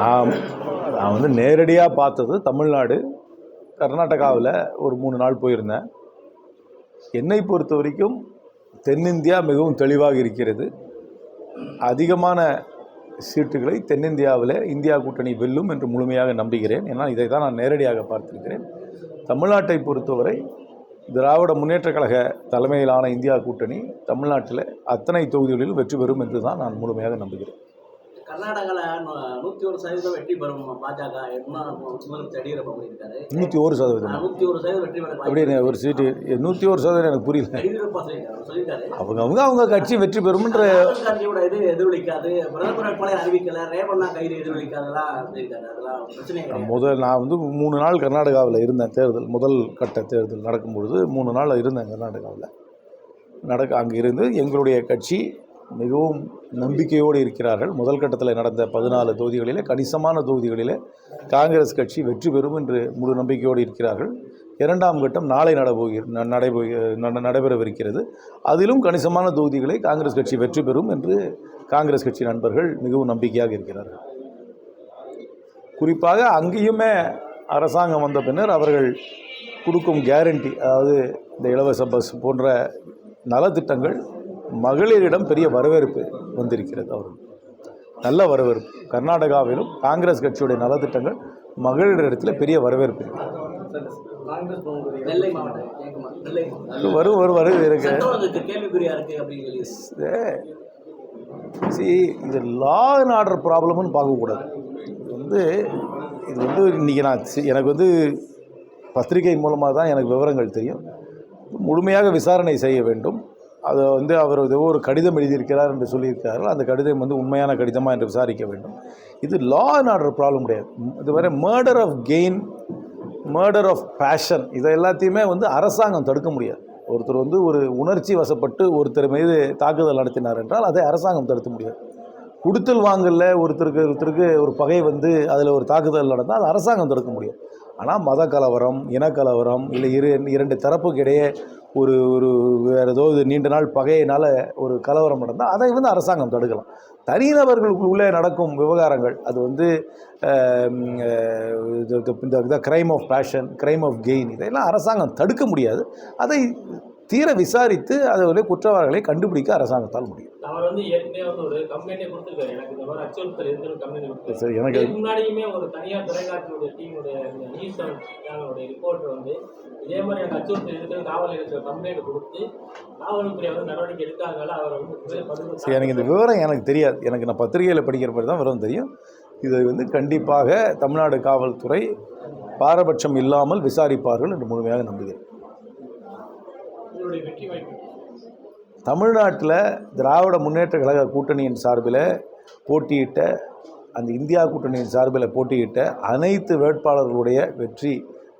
நான் நான் வந்து நேரடியாக பார்த்தது தமிழ்நாடு. கர்நாடகாவில் ஒரு மூணு நாள் போயிருந்தேன். என்னை பொறுத்த வரைக்கும் தென்னிந்தியா மிகவும் தெளிவாக இருக்கிறது. அதிகமான சீட்டுகளை தென்னிந்தியாவில் இந்தியா கூட்டணி வெல்லும் என்று முழுமையாக நம்புகிறேன். ஏன்னா இதை தான் நான் நேரடியாக பார்த்திருக்கிறேன். தமிழ்நாட்டை பொறுத்தவரை திராவிட முன்னேற்றக் கழக தலைமையிலான இந்தியா கூட்டணி தமிழ்நாட்டில் அத்தனை தொகுதிகளிலும் வெற்றி பெறும் என்று தான் நான் முழுமையாக நம்புகிறேன். கர்நாடகாவில் நூற்றி ஒரு சதவீதம் வெற்றி பெறும் பாஜக என்ன முதலமைச்சர் எடியூரப்பா பண்ணியிருக்காரு நூற்றி ஒரு சதவீதம்? நூற்றி ஒரு சதவீதம் வெற்றி பெற எப்படி ஒரு சீட்டு நூற்றி ஒரு சதவீதம் எனக்கு புரியல. எடியூரப்பா சொல்லியிருக்காரு சொல்லியிருக்காரு. அவங்க அவங்க அவங்க கட்சி வெற்றி பெறும்ன்ற ராகுல் காந்தியோட இது எதிரொலிக்காது. பிரதமர் வேட்பாளர் அறிவிக்கல ரேவண்ணா கைது எதிரொலிக்காதெல்லாம் சொல்லியிருக்காரு. அதெல்லாம் பிரச்சனை கிடையாது. முதல் நான் வந்து மூணு நாள் கர்நாடகாவில் இருந்தேன் தேர்தல் முதல் கட்ட தேர்தல் நடக்கும்பொழுது மூணு நாள் இருந்தேன் கர்நாடகாவில். நடக்க அங்கே இருந்து எங்களுடைய கட்சி மிகவும் நம்பிக்கையோடு இருக்கிறார்கள். முதல் கட்டத்தில் நடந்த பதினாலு தொகுதிகளிலே கணிசமான தொகுதிகளிலே காங்கிரஸ் கட்சி வெற்றி பெறும் என்று முழு நம்பிக்கையோடு இருக்கிறார்கள். இரண்டாம் கட்டம் நாளை நடபோகிற ந- நடைபோ நடைபெறவிருக்கிறது. அதிலும் கணிசமான தொகுதிகளை காங்கிரஸ் கட்சி வெற்றி பெறும் என்று காங்கிரஸ் கட்சி நண்பர்கள் மிகவும் நம்பிக்கையாக இருக்கிறார்கள். குறிப்பாக அங்கேயுமே அரசாங்கம் வந்த பின்னர் அவர்கள் கொடுக்கும் கேரண்டி அதாவது இந்த இலவச பஸ் போன்ற நலத்திட்டங்கள் மகளிரிடம் பெரிய வரவேற்பு வந்திருக்கிறது அவர்கள் நல்ல வரவேற்பு. கர்நாடகாவிலும் காங்கிரஸ் கட்சியுடைய நலத்திட்டங்கள் மகளிரிடத்தில் பெரிய வரவேற்பு. வரும் வரும் வரும் இருக்கு. சி இது லா அண்ட் ஆர்டர் ப்ராப்ளம்னு பார்க்கக்கூடாது. இது வந்து இது வந்து இன்றைக்கி நான் எனக்கு வந்து பத்திரிகை மூலமாக தான் எனக்கு விவரங்கள் தெரியும். முழுமையாக விசாரணை செய்ய வேண்டும். அதை வந்து அவர் ஏதோ ஒரு கடிதம் எழுதியிருக்கிறார் என்று சொல்லியிருக்கிறார்கள். அந்த கடிதம் வந்து உண்மையான கடிதமாக என்று விசாரிக்க வேண்டும். இது லா அண்ட் ஆர்டர் ப்ராப்ளம் கிடையாது. இதுவரை murder of gain murder of passion இதை எல்லாத்தையுமே வந்து அரசாங்கம் தடுக்க முடியாது. ஒருத்தர் வந்து ஒரு உணர்ச்சி வசப்பட்டு ஒருத்தர் மீது தாக்குதல் நடத்தினார் என்றால் அதை அரசாங்கம் தடுக்க முடியாது. கொடுத்தல் வாங்கல ஒருத்தருக்கு ஒருத்தருக்கு ஒரு பகை வந்து அதில் ஒரு தாக்குதல் நடந்தால் அது அரசாங்கம் தடுக்க முடியும் ஆனால் மத கலவரம் இனக்கலவரம் இல்லை இரு இரண்டு தரப்புக்கு இடையே ஒரு ஒரு வேறு ஏதோ இது நீண்ட நாள் பகையினால் ஒரு கலவரம் நடந்தால் அதை வந்து அரசாங்கம் தடுக்கலாம். தனிநபர்களுக்குள்ளே நடக்கும் விவகாரங்கள் அது வந்து இது- இந்த crime of passion crime of gain இதெல்லாம் அரசாங்கம் தடுக்க முடியாது. அதை தீர விசாரித்து அதை குற்றவாளிகளை கண்டுபிடிக்க அரசாங்கத்தால் முடியும். அவர் வந்து ஏற்கனவே வந்து ஒரு கம்ப்ளைண்டே கொடுத்துருக்காரு. எனக்கு இந்த மாதிரி அச்சுறுத்தல் இருக்குன்னு கம்ப்ளைண்ட் கொடுத்தாரு சரி எனக்கு இதுக்கு முன்னாடியுமே ஒரு தனியார் தொலைக்காட்சியுடைய டீமுடைய இந்த நியூஸ் செவன் சேனலுடைய ரிப்போர்ட்டர் வந்து இதே மாதிரி எனக்கு அச்சுறுத்தல் இருக்குன்னு காவல் நிலையத்தில் கம்ப்ளைண்ட் கொடுத்து காவல்துறை வந்து நடவடிக்கை எடுக்காதனால அவர் வந்து மேலே பதிவு சரி எனக்கு இந்த விவரம் எனக்கு தெரியாது. எனக்கு நான் பத்திரிகையில் படிக்கிற மாதிரி தான் விவரம் தெரியும். இதை வந்து கண்டிப்பாக தமிழ்நாடு காவல்துறை பாரபட்சம் இல்லாமல் விசாரிப்பார்கள் என்று முழுமையாக நம்புகிறேன். உங்களுடைய வெற்றி வாய்ப்பு தமிழ்நாட்டில் திராவிட முன்னேற்ற கழக கூட்டணியின் சார்பில் போட்டியிட்ட அந்த இந்தியா கூட்டணியின் சார்பில் போட்டியிட்ட அனைத்து வேட்பாளர்களுடைய வெற்றி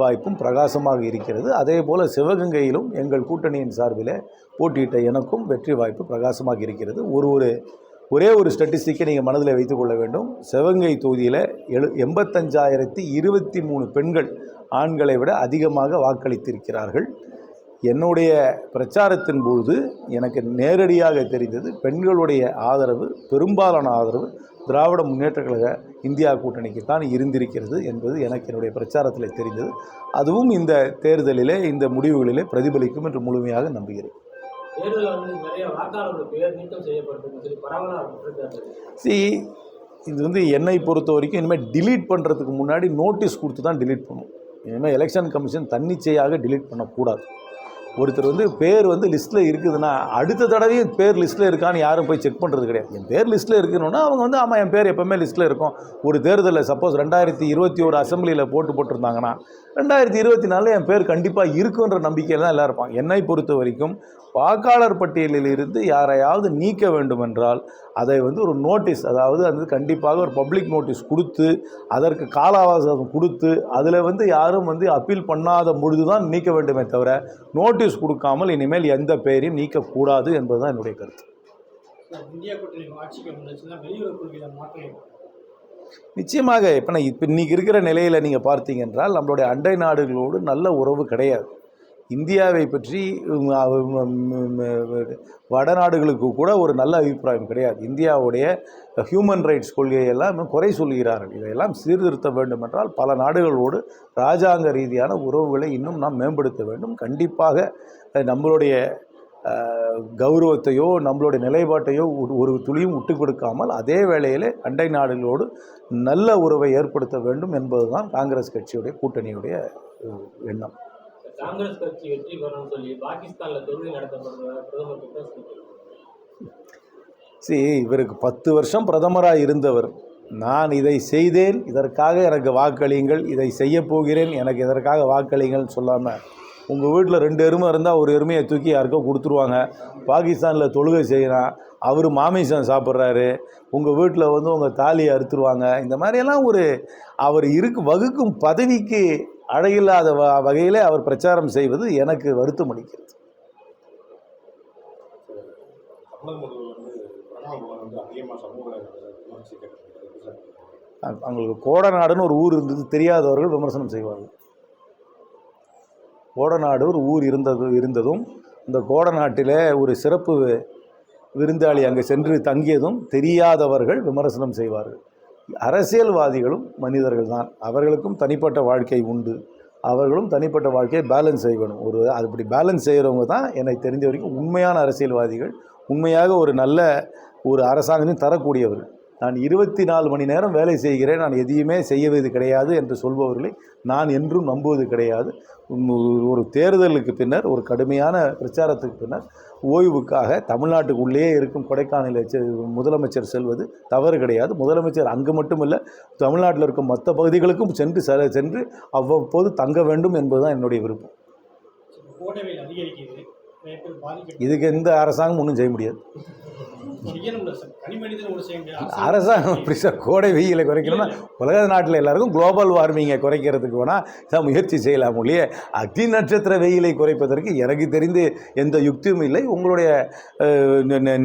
வாய்ப்பும் பிரகாசமாக இருக்கிறது. அதே போல் சிவகங்கையிலும் எங்கள் கூட்டணியின் சார்பில் போட்டியிட்ட எனக்கும் வெற்றி வாய்ப்பு பிரகாசமாக இருக்கிறது. ஒரு ஒரு ஒரே ஒரு ஸ்டட்டிஸ்டிக்கை நீங்கள் மனதில் வைத்துக்கொள்ள வேண்டும். சிவகங்கை தொகுதியில் எழு எண்பத்தஞ்சாயிரத்தி இருபத்தி மூணு பெண்கள் ஆண்களை விட அதிகமாக வாக்களித்திருக்கிறார்கள். என்னுடைய பிரச்சாரத்தின் பொழுது எனக்கு நேரடியாக தெரிந்தது பெண்களுடைய ஆதரவு பெரும்பாலான ஆதரவு திராவிட முன்னேற்றக் கழக இந்தியா கூட்டணிக்கு தான் இருந்திருக்கிறது என்பது எனக்கு என்னுடைய பிரச்சாரத்தில் தெரிந்தது. அதுவும் இந்த தேர்தலிலே இந்த முடிவுகளிலே பிரதிபலிக்கும் என்று முழுமையாக நம்புகிறேன். சி இது வந்து என்னை பொறுத்த வரைக்கும் இனிமேல் delete பண்ணுறதுக்கு முன்னாடி நோட்டீஸ் கொடுத்து தான் delete பண்ணணும் இனிமேல் எலெக்ஷன் கமிஷன் தன்னிச்சையாக delete பண்ணக்கூடாது. ஒருத்தர் வந்து பேர் வந்து லிஸ்ட்டில் இருக்குதுன்னா அடுத்த தடவையும் பேர் லிஸ்ட்டில் இருக்கான்னு யாரும் போய் செக் பண்ணுறது கிடையாது. என் பேர் லிஸ்ட்டில் இருக்கணும்னா அவங்க வந்து ஆமாம் என் பேர் எப்போவுமே லிஸ்ட்டில் இருக்கும். ஒரு தேர்தலில் சப்போஸ் ரெண்டாயிரத்தி இருபத்தி ஒரு அசம்பிளியில் போட்டு போட்டிருந்தாங்கன்னா ரெண்டாயிரத்தி இருபத்தி நாலில் என் பேர் கண்டிப்பாக இருக்குன்ற நம்பிக்கையில் தான் எல்லாம் இருப்பாங்க. என்னை பொறுத்த வரைக்கும் வாக்காளர் பட்டியலில் இருந்து யாரையாவது நீக்க வேண்டுமென்றால் அதை வந்து ஒரு நோட்டீஸ் அதாவது அது கண்டிப்பாக ஒரு பப்ளிக் நோட்டீஸ் கொடுத்து அதற்கு கால அவகாசம் கொடுத்து அதில் வந்து யாரும் வந்து அப்பீல் பண்ணாத பொழுது தான் நீக்க வேண்டுமே தவிர நோட்டீஸ் கொடுக்காமல் இனிமேல் எந்த பெயரையும் நீக்கக்கூடாது என்பதுதான் என்னுடைய கருத்து. நிச்சயமாக இப்போ நான் இப்போ இன்றைக்கி இருக்கிற நிலையில் நீங்கள் பார்த்தீங்க என்றால் நம்மளுடைய அண்டை நாடுகளோடு நல்ல உறவு கிடையாது இந்தியாவை பற்றி வடநாடுகளுக்கு கூட ஒரு நல்ல அபிப்பிராயம் கிடையாது. இந்தியாவுடைய ஹியூமன் ரைட்ஸ் கொள்கையெல்லாம் குறை சொல்கிறார்கள். இதையெல்லாம் சீர்திருத்த வேண்டும் என்றால் பல நாடுகளோடு ராஜாங்க ரீதியான உறவுகளை இன்னும் நாம் மேம்படுத்த வேண்டும். கண்டிப்பாக நம்மளுடைய கௌரவத்தையோ நம்மளுடைய நிலைப்பாட்டையோ ஒரு- துளியும் விட்டு கொடுக்காமல் அதே வேளையில் அண்டை நாடுகளோடு நல்ல உறவை ஏற்படுத்த வேண்டும் என்பதுதான் காங்கிரஸ் கட்சியுடைய கூட்டணியுடைய எண்ணம். காங்கிரஸ் கட்சி வெற்றி பெறணும்னு சொல்லி பாகிஸ்தான்ல தொழில் நடத்தப்படுற பிரதமர் குற்றம் சரி இவருக்கு பத்து வருஷம் பிரதமராக இருந்தவர். நான் இதை செய்தேன் இதற்காக எனக்கு வாக்களியுங்கள் இதை செய்ய போகிறேன் எனக்கு இதற்காக வாக்களிங்கள்னு சொல்லாமல் உங்கள் வீட்டில் ரெண்டு எருமை இருந்தால் ஒரு எருமையை தூக்கி யாருக்கோ கொடுத்துருவாங்க. பாகிஸ்தானில் தொழுகை செய்கிறான் அவர் மாமிசம் சாப்பிட்றாரு உங்கள் வீட்டில் வந்து உங்கள் தாலியை அறுத்துருவாங்க. இந்த மாதிரியெல்லாம் ஒரு அவர் இருக்கு வகுக்கும் பதவிக்கு அழகில்லாத வ வகையிலே அவர் பிரச்சாரம் செய்வது எனக்கு வருத்தம் அளிக்கிறது. அவங்களுக்கு கோடநாடுன்னு ஒரு ஊர் இருந்தது தெரியாதவர்கள் விமர்சனம் செய்வார்கள். கோடநாடு ஒரு ஊர் இருந்தது இருந்ததும் இந்த கோடநாட்டில் ஒரு சிறப்பு விருந்தாளி அங்கே சென்று தங்கியதும் தெரியாதவர்கள் விமர்சனம் செய்வார்கள். அரசியல்வாதிகளும் மனிதர்கள் தான் அவர்களுக்கும் தனிப்பட்ட வாழ்க்கை உண்டு. அவர்களும் தனிப்பட்ட வாழ்க்கையை பேலன்ஸ் செய்யணும். ஒரு அப்படி பேலன்ஸ் செய்கிறவங்க தான் எனக்கு தெரிஞ்ச வரைக்கும் உண்மையான அரசியல்வாதிகள் உண்மையாக ஒரு நல்ல ஒரு அரசாங்கத்தையும் தரக்கூடியவர்கள் நான் இருபத்தி நாலு மணி நேரம் வேலை செய்கிறேன். நான் எதையுமே செய்வது கிடையாது என்று சொல்பவர்களை நான் என்றும் நம்புவது கிடையாது. ஒரு தேர்தலுக்கு பின்னர் ஒரு கடுமையான பிரச்சாரத்துக்கு பின்னர் ஓய்வுக்காக தமிழ்நாட்டுக்குள்ளேயே இருக்கும் கொடைக்கானலில் செ- முதலமைச்சர் செல்வது தவறு கிடையாது. முதலமைச்சர் அங்கு மட்டுமல்ல தமிழ்நாட்டில் இருக்கும் மற்ற பகுதிகளுக்கும் சென்று செ- சென்று அவ்வப்போது தங்க வேண்டும் என்பதுதான் என்னுடைய விருப்பம். அதிகரிக்கிறது. இதுக்கு எந்த அரசாங்கம் ஒன்றும் செய்ய முடியாது. அரசாங்கம் அப்படி சார் கோடை வெயிலை குறைக்கணும்னா உலக நாட்டில் எல்லாருக்கும் குளோபல் வார்மிங்கை குறைக்கிறதுக்கு வேணால் முயற்சி செய்யலாம் ஒழிய அக்னி நட்சத்திர வெயிலை குறைப்பதற்கு எனக்கு தெரிந்து எந்த யுக்தியும் இல்லை. உங்களுடைய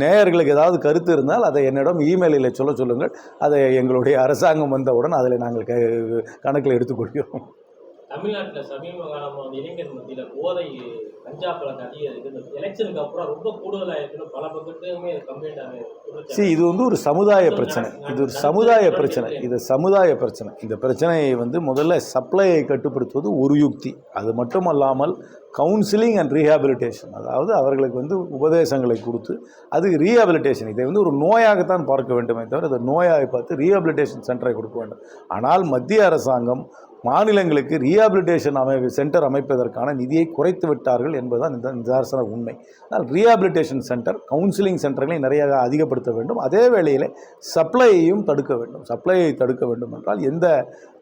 நேயர்களுக்கு ஏதாவது கருத்து இருந்தால் அதை என்னிடம் இமெயிலில் சொல்ல சொல்லுங்கள். அதை எங்களுடைய அரசாங்கம் வந்தவுடன் அதில் நாங்கள் க கணக்கில் எடுத்துக்கொள்கிறோம். தமிழ்நாட்டுல சமீப காலமா வந்து இளைஞர் மத்தியில போதை கஞ்சா பழக்கம் அதிகம் இருக்கு இந்த எலெக்ஷனுக்கு அப்புறம் ரொம்ப கூடுதலா இருக்குன்னு பல பக்கத்துமே கம்ப்ளைண்ட் ஆகுது see இது வந்து ஒரு சமுதாய பிரச்சனை. இது ஒரு சமுதாய பிரச்சனை. இது சமுதாய பிரச்சனை. இந்த பிரச்சனையை வந்து முதல்ல சப்ளையை கட்டுப்படுத்துவது ஒரு யுக்தி. அது மட்டுமல்லாமல் கவுன்சிலிங் அண்ட் ரீஹாபிலிட்டேஷன் அதாவது அவர்களுக்கு வந்து உபதேசங்களை கொடுத்து அது ரீஹாபிலிட்டேஷன் இதை வந்து ஒரு நோயாகத்தான் பார்க்க வேண்டுமே தவிர அதை நோயாக பார்த்து ரீஹாபிலிட்டேஷன் சென்டரை கொடுக்க வேண்டும். ஆனால் மத்திய அரசாங்கம் மாநிலங்களுக்கு ரீஹாபிலிட்டேஷன் அமைப்பு சென்டர் அமைப்பதற்கான நிதியை குறைத்து விட்டார்கள் என்பதுதான் இந்த நிதர்சன உண்மை. ஆனால் ரீஹாபிலிட்டேஷன் சென்டர் கவுன்சிலிங் சென்டர்களை நிறைய அதிகப்படுத்த வேண்டும். அதே வேளையில் சப்ளையையும் தடுக்க வேண்டும். சப்ளையை தடுக்க வேண்டும் என்றால் எந்த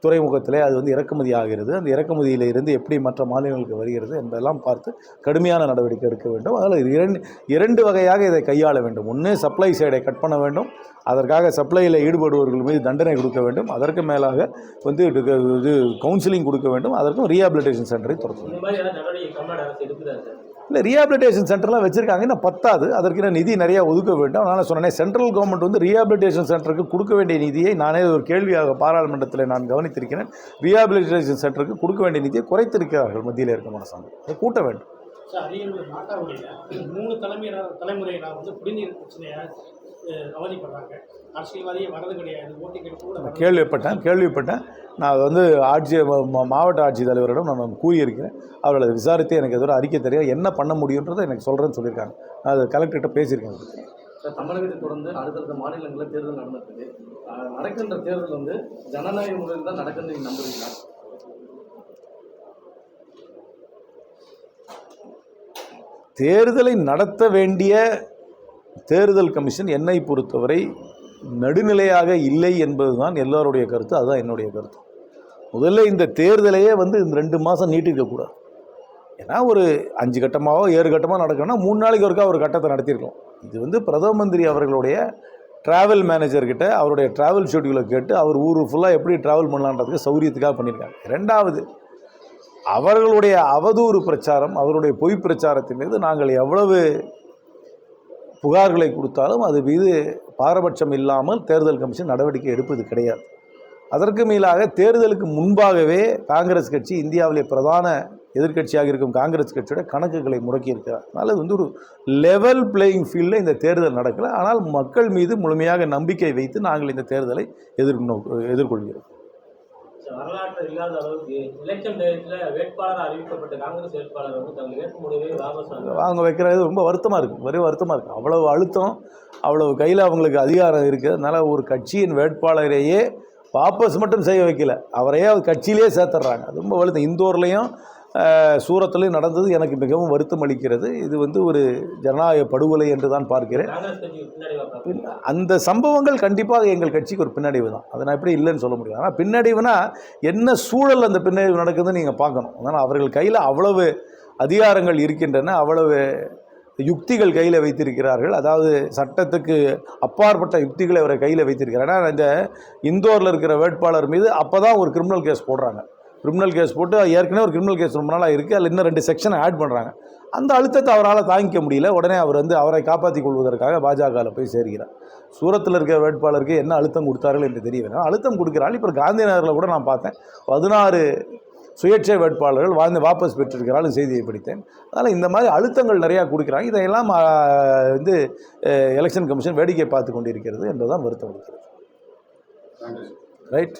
துறைமுகத்திலே அது வந்து இறக்குமதி ஆகிறது? அந்த இறக்குமதியில் இருந்து எப்படி மற்ற மாநிலங்களுக்கு வருகிறது அதெல்லாம் பார்த்து கடுமையான நடவடிக்கை எடுக்க வேண்டும். அதில் இரண்டு இரண்டு வகையாக இதை கையாள வேண்டும். ஒன்று சப்ளை சைடை கட் பண்ண வேண்டும். அதற்காக சப்ளையில் ஈடுபடுபவர்கள் மீது தண்டனை கொடுக்க வேண்டும். அதற்கு மேலாக வந்து இது கவுன்சிலிங் கொடுக்க வேண்டும். அதற்கும் ரீஹாபிலிட்டேஷன் சென்டரை தொடர்ந்து இல்லை ரீஹாபிலிட்டேஷன் சென்டர்லாம் வச்சுருக்காங்க. இன்னும் பத்தாது. அதற்கு நிதி நிறையா ஒதுக்க வேண்டும். அதனால் சொன்னேன் சென்ட்ரல் கவர்மெண்ட் வந்து ரீஹாபிலிட்டேஷன் சென்டருக்கு கொடுக்க வேண்டிய நிதியை நானே ஒரு கேள்வியாக பாராளுமன்றத்தில் நான் கவனித்திருக்கிறேன். ரீஹாபிலிட்டேஷன் சென்டருக்கு கொடுக்க வேண்டிய நிதியை குறைத்திருக்கிறார்கள் மத்தியில் இருக்க அரசாங்கம் அதை கூட்ட வேண்டும். சார் அரியலூர் நாட்டாவளியில் மூணு தலைமையினர் தலைமுறையினர் வந்து குடிநீர் பிரச்சனையை அவதிப்படுறாங்க. அரசியல்வாதியே வரது கிடையாது. ஓட்டு கேட்டு கேள்விப்பட்டேன் கேள்விப்பட்டேன். நான் அதை வந்து ஆட்சி ம- ம- மாவட்ட ஆட்சித்தலைவரிடம் நான் கூறியிருக்கிறேன். அவர்கள் அதை விசாரித்து எனக்கு எதோ அறிக்கை தெரியும் என்ன பண்ண முடியுன்றதை எனக்கு சொல்கிறேன்னு சொல்லியிருக்காங்க. நான் அது கலெக்டர்கிட்ட பேசியிருக்கேன். சார் தமிழகத்தை தொடர்ந்து அடுத்தடுத்த மாநிலங்களில் தேர்தல் நடந்துட்டு நடக்கின்ற தேர்தல் வந்து ஜனநாயக முறையில் தான் நடக்குதுன்னு நீங்க நம்புறீங்களா? தேர்தலை நடத்த வேண்டிய தேர்தல் கமிஷன் என்னை பொறுத்தவரை நடுநிலையாக இல்லை என்பதுதான் எல்லாருடைய கருத்து அதுதான் என்னுடைய கருத்து. முதல்ல இந்த தேர்தலையே வந்து இந்த ரெண்டு மாதம் நீட்டிருக்கக்கூடாது ஏன்னா ஒரு அஞ்சு கட்டமாவோ ஏழு கட்டமாக நடக்கணும்னா மூணு நாளைக்கு ஒருக்கா ஒரு கட்டத்தை நடத்தியிருக்கோம் இது வந்து பிரதம மந்திரி அவர்களுடைய ட்ராவல் மேனேஜர்கிட்ட அவருடைய ட்ராவல் ஷெட்யூலை கேட்டு அவர் ஊர் ஃபுல்லாக எப்படி ட்ராவல் பண்ணலான்றதுக்கு சௌரியத்துக்காக பண்ணியிருக்காங்க. ரெண்டாவது அவர்களுடைய அவதூறு பிரச்சாரம் அவருடைய பொய் பிரச்சாரத்தின் மீது நாங்கள் எவ்வளவு புகார்களை கொடுத்தாலும் அது மீது பாரபட்சம் இல்லாமல் தேர்தல் கமிஷன் நடவடிக்கை எடுப்பது கிடையாது. அதற்கு மேலாக தேர்தலுக்கு முன்பாகவே காங்கிரஸ் கட்சி இந்தியாவிலே பிரதான எதிர்க்கட்சியாக இருக்கும் காங்கிரஸ் கட்சியோட கணக்குகளை முடக்கியிருக்கிறார். அதனால் இது வந்து ஒரு லெவல் பிளேயிங் ஃபீல்டில் இந்த தேர்தல் நடக்கலை. ஆனால் மக்கள் மீது முழுமையாக நம்பிக்கை வைத்து நாங்கள் இந்த தேர்தலை எதிர்நோக்கு எதிர்கொள்கிறோம். வரலாற்று இல்லாத அளவுக்கு எலெக்ஷன் டேட்டில் வேட்பாளராக அறிவிக்கப்பட்ட காங்கிரஸ் வேட்பாளர் வந்து தங்கள் வேட்புமனுவை வாபஸ் வாங்க அவங்க வைக்கிறது ரொம்ப வருத்தமாக இருக்குது வெறும் வருத்தமாக இருக்குது அவ்வளவு அழுத்தம் அவ்வளவு கையில் அவங்களுக்கு அதிகாரம் இருக்குது அதனால் ஒரு கட்சியின் வேட்பாளரையே வாபஸ் மட்டும் செய்ய வைக்கல. அவரையே அவர் கட்சியிலே சேர்த்துட்றாங்க. ரொம்ப வலுத்தம் இந்தூர்லேயும் சூரத்துலேயும் நடந்தது எனக்கு மிகவும் வருத்தம் அளிக்கிறது. இது வந்து ஒரு ஜனநாயக படுகொலை என்று தான் பார்க்கிறேன். பின் அந்த சம்பவங்கள் கண்டிப்பாக எங்கள் கட்சிக்கு ஒரு பின்னடைவு தான். அதை நான் எப்படி இல்லைன்னு சொல்ல முடியும். ஆனால் பின்னடைவுனா என்ன சூழல் அந்த பின்னடைவு நடக்குதுன்னு நீங்கள் பார்க்கணும். அதனால் அவர்கள் கையில் அவ்வளவு அதிகாரங்கள் இருக்கின்றன அவ்வளவு யுக்திகள் கையில் வைத்திருக்கிறார்கள். அதாவது சட்டத்துக்கு அப்பாற்பட்ட யுக்திகளை அவரை கையில் வைத்திருக்கிறார் ஏன்னா இந்த இந்தோரில் இருக்கிற வேட்பாளர் மீது அப்போ தான் ஒரு கிரிமினல் கேஸ் போடுறாங்க. கிரிமினல் கேஸ் போட்டு ஏற்கனவே ஒரு கிரிமினல் கேஸ் ரொம்ப நாளாக இருக்குது அதில் இன்னும் ரெண்டு செக்ஷனை ஆட் பண்ணுறாங்க அந்த அழுத்தத்தை அவரால் தாங்கிக்க முடியல. உடனே அவர் வந்து அவரை காப்பாற்றிக் கொள்வதற்காக பாஜகவில் போய் சேர்கிறார். சூரத்தில் இருக்கிற வேட்பாளருக்கு என்ன அழுத்தம் கொடுத்தார்கள் என்று தெரியவில்லை அழுத்தம் கொடுக்குறாள் இப்போ காந்தி நகரில் கூட நான் பார்த்தேன். பதினாறு சுயேட்சை வேட்பாளர்கள் வாழ்ந்து வாபஸ் பெற்றிருக்கிறார்கள் செய்தியை படித்தேன். அதனால் இந்த மாதிரி அழுத்தங்கள் நிறையா கொடுக்குறாங்க. இதையெல்லாம் வந்து எலெக்ஷன் கமிஷன் வேடிக்கை பார்த்து கொண்டிருக்கிறது என்பதுதான் வருத்தம் நன்றி ரைட்